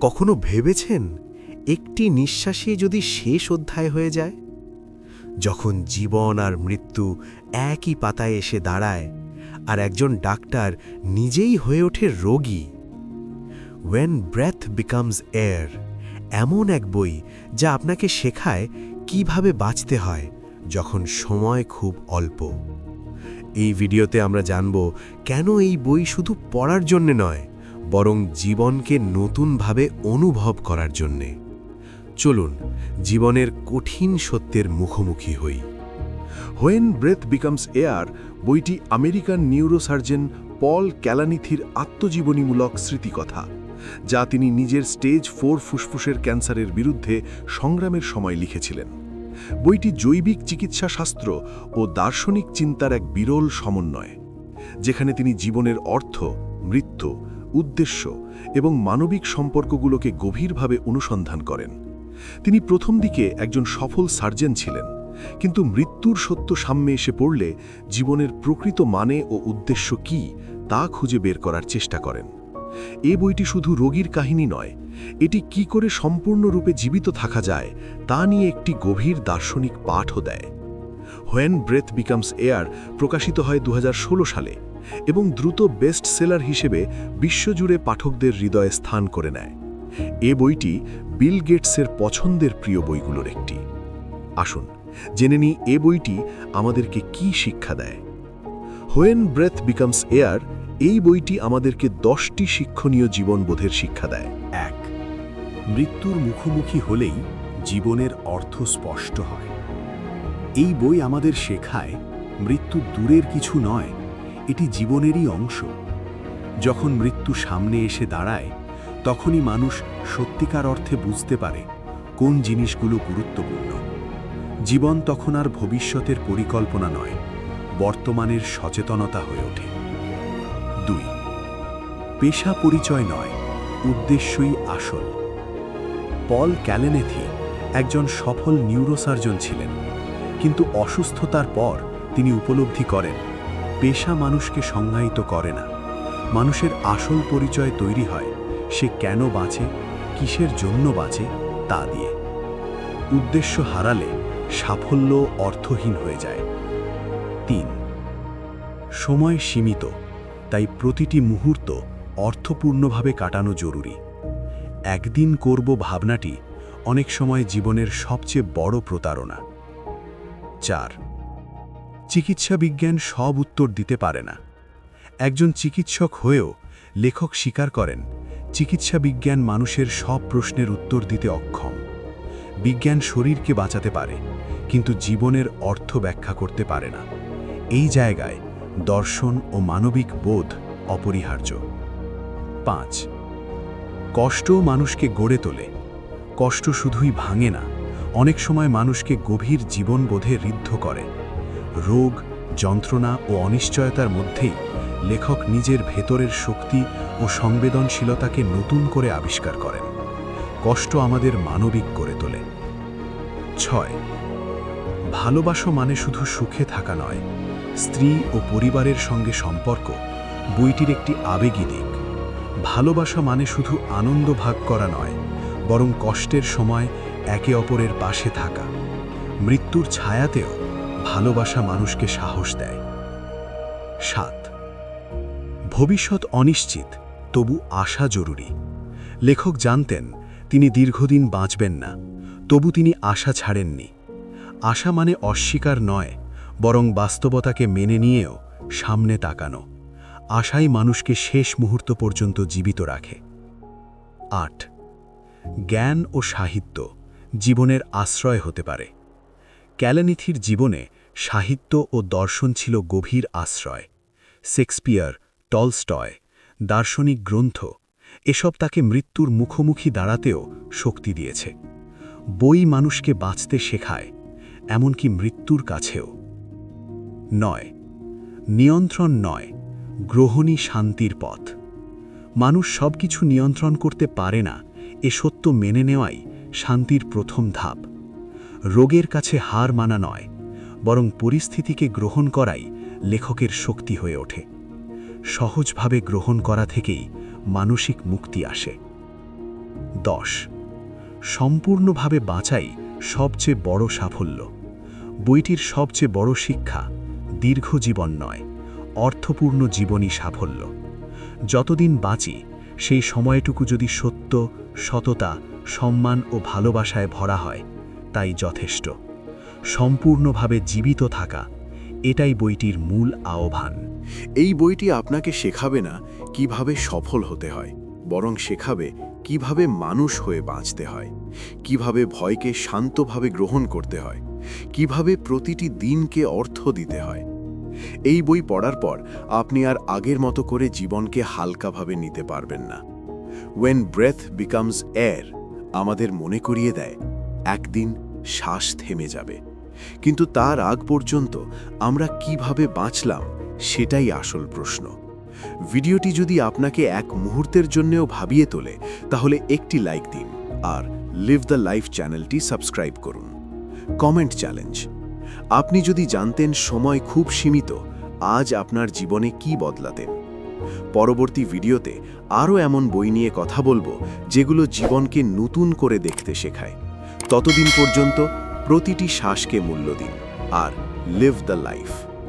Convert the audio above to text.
কখনো ভেবেছেন একটি নিঃশ্বাসে যদি শেষ অধ্যায় হয়ে যায়? যখন জীবন আর মৃত্যু একই পাতায় এসে দাঁড়ায় আর একজন ডাক্তার নিজেই হয়ে ওঠে রোগী ওয়েন ব্রেথ বিকামস এয়ার এমন এক বই যা আপনাকে শেখায় কীভাবে বাঁচতে হয় যখন সময় খুব অল্প। এই ভিডিওতে আমরা জানব কেন এই বই শুধু পড়ার জন্য নয় বরং জীবনকে নতুনভাবে অনুভব করার জন্যে। চলুন, জীবনের কঠিন সত্যের মুখোমুখি হই। হোয়েন ব্রেথ বিকামস এয়ার বইটি আমেরিকান নিউরোসার্জন পল ক্যালানিথির আত্মজীবনীমূলক স্মৃতিকথা, যা তিনি নিজের স্টেজ ফোর ফুসফুসের ক্যান্সারের বিরুদ্ধে সংগ্রামের সময় লিখেছিলেন। বইটি জৈবিক চিকিৎসা শাস্ত্র ও দার্শনিক চিন্তার এক বিরল সমন্বয়, যেখানে তিনি জীবনের অর্থ, মৃত্যু উদ্দেশ্য এবং মানবিক সম্পর্কগুলোকে গভীরভাবে অনুসন্ধান করেন। তিনি প্রথম দিকে একজন সফল সার্জন ছিলেন, কিন্তু মৃত্যুর সত্য সামনে এসে পড়লে জীবনের প্রকৃত মানে ও উদ্দেশ্য কি তা খুঁজে বের করার চেষ্টা করেন। এ বইটি শুধু রোগীর কাহিনী নয়, এটি কি করে সম্পূর্ণরূপে জীবিত থাকা যায় তা নিয়ে একটি গভীর দার্শনিক পাঠও দেয়। হোয়েন ব্রেথ বিকামস এয়ার প্রকাশিত হয় দু হাজার ষোলো সালে। এবং দ্রুত বেস্ট সেলার হিসেবে বিশ্বজুড়ে পাঠকদের হৃদয়ে স্থান করে নেয়। এ বইটি বিল গেটসের পছন্দের প্রিয় বইগুলোর একটি। আসুন, জেনে নিই এ বইটি আমাদেরকে কি শিক্ষা দেয়। হোয়েন ব্রেথ বিকামস এয়ার এই বইটি আমাদেরকে দশটি শিক্ষণীয় জীবনবোধের শিক্ষা দেয়। এক, মৃত্যুর মুখোমুখি হলেই জীবনের অর্থ স্পষ্ট হয়। এই বই আমাদের শেখায় মৃত্যু দূরের কিছু নয় এটি জীবনেরই অংশ। যখন মৃত্যু সামনে এসে দাঁড়ায়, তখনই মানুষ সত্যিকার অর্থে বুঝতে পারে কোন জিনিসগুলো গুরুত্বপূর্ণ। জীবন তখন আর ভবিষ্যতের পরিকল্পনা নয়, বর্তমানের সচেতনতা হয়ে ওঠে। দুই, পেশা পরিচয় নয়, উদ্দেশ্যই আসল। পল ক্যালেনেথি একজন সফল নিউরোসার্জন ছিলেন, কিন্তু অসুস্থতার পর তিনি উপলব্ধি করেন পেশা মানুষকে সংজ্ঞায়িত করে না। মানুষের আসল পরিচয় তৈরি হয় সে কেন বাঁচে, কিসের জন্য বাঁচে তা দিয়ে। উদ্দেশ্য হারালে সাফল্য অর্থহীন হয়ে যায়। তিন, সময় সীমিত, তাই প্রতিটি মুহূর্ত অর্থপূর্ণভাবে কাটানো জরুরি। একদিন করব ভাবনাটি অনেক সময় জীবনের সবচেয়ে বড় প্রতারণা। চার চিকিৎসা বিজ্ঞান সব উত্তর দিতে পারে না। একজন চিকিৎসক হয়েও লেখক স্বীকার করেন, চিকিৎসা বিজ্ঞান মানুষের সব প্রশ্নের উত্তর দিতে অক্ষম। বিজ্ঞান শরীরকে বাঁচাতে পারে, কিন্তু জীবনের অর্থ ব্যাখ্যা করতে পারে না। এই জায়গায় দর্শন ও মানবিক বোধ অপরিহার্য। পাঁচ কষ্টও মানুষকে গড়ে তোলে। কষ্ট শুধুই ভাঙে না, অনেক সময় মানুষকে গভীর জীবনবোধে ঋদ্ধ করে। রোগ, যন্ত্রণা ও অনিশ্চয়তার মধ্যেই লেখক নিজের ভেতরের শক্তি ও সংবেদনশীলতাকে নতুন করে আবিষ্কার করেন। কষ্ট আমাদের মানবিক করে তোলে। ছয়, ভালোবাসো মানে শুধু সুখে থাকা নয়, স্ত্রী ও পরিবারের সঙ্গে সম্পর্ক বইটির একটি আবেগী দিক। ভালোবাসা মানে শুধু আনন্দ ভাগ করা নয়, বরং কষ্টের সময় একে অপরের পাশে থাকা। মৃত্যুর ছায়াতেও ভালোবাসা মানুষকে সাহস দেয়। সাত, ভবিষ্যৎ অনিশ্চিত, তবু আশা জরুরি। লেখক জানতেন, তিনি দীর্ঘদিন বাঁচবেন না, তবু তিনি আশা ছাড়েননি। আশা মানে অস্বীকার নয়, বরং বাস্তবতাকে মেনে নিয়েও সামনে তাকানো। আশাই মানুষকে শেষ মুহূর্ত পর্যন্ত জীবিত রাখে। আট, জ্ঞান ও সাহিত্য জীবনের আশ্রয় হতে পারে। ক্যালানিথির জীবনে সাহিত্য ও দর্শন ছিল গভীর আশ্রয়। শেক্সপিয়ার, টলস্টয়, দার্শনিক গ্রন্থ, এসব তাকে মৃত্যুর মুখোমুখি দাঁড়াতেও শক্তি দিয়েছে। বই মানুষকে বাঁচতে শেখায়, এমনকি মৃত্যুর কাছেও। নয়, নিয়ন্ত্রণ নয় গ্রহণী শান্তির পথ। মানুষ সব কিছু নিয়ন্ত্রণ করতে পারে না, এ সত্য মেনে নেওয়াই শান্তির প্রথম ধাপ। রোগের কাছে হার মানা নয় বরং পরিস্থিতিকে গ্রহণ করাই লেখকের শক্তি হয়ে ওঠে। সহজভাবে গ্রহণ করা থেকেই মানসিক মুক্তি আসে। দশ। সম্পূর্ণভাবে বাঁচাই সবচেয়ে বড় সাফল্য। বইটির সবচেয়ে বড় শিক্ষা দীর্ঘ জীবন নয়, অর্থপূর্ণ জীবনই সাফল্য। যতদিন বাঁচি, সেই সময়টুকু যদি সত্য, সততা, সম্মান ও ভালোবাসায় ভরা হয়, তাই যথেষ্ট। সম্পূর্ণভাবে জীবিত থাকা, এটাই বইটির মূল আহ্বান। এই বইটি আপনাকে শেখাবে না কীভাবে সফল হতে হয়, বরং শেখাবে কীভাবে মানুষ হয়ে বাঁচতে হয়, কীভাবে ভয়কে শান্তভাবে গ্রহণ করতে হয়, কীভাবে প্রতিটি দিনকে অর্থ দিতে হয়। এই বই পড়ার পর আপনি আর আগের মতো করে জীবনকে হালকাভাবে নিতে পারবেন না। ওয়েন ব্রেথ বিকামস এয়ার আমাদের মনে করিয়ে দেয়, একদিন শ্বাস থেমে যাবে। কিন্তু তার আগ পর্যন্ত আমরা কীভাবে বাঁচলাম সেটাই আসল প্রশ্ন। ভিডিওটি যদি আপনাকে এক মুহূর্তের জন্যও ভাবিয়ে তোলে, তাহলে একটি লাইক দিন আর লিভ দ্য লাইফ চ্যানেলটি সাবস্ক্রাইব করুন। Comment challenge. আপনি যদি জানতেন সময় খুব সীমিত, আজ আপনার জীবনে কি বদলাতেন? পরবর্তী ভিডিওতে আরও এমন বই নিয়ে কথা বলব, যেগুলো জীবনকে নতুন করে দেখতে শেখায়। ততদিন পর্যন্ত প্রতিটি শ্বাসকে মূল্য দিন আর লিভ দ্য লাইফ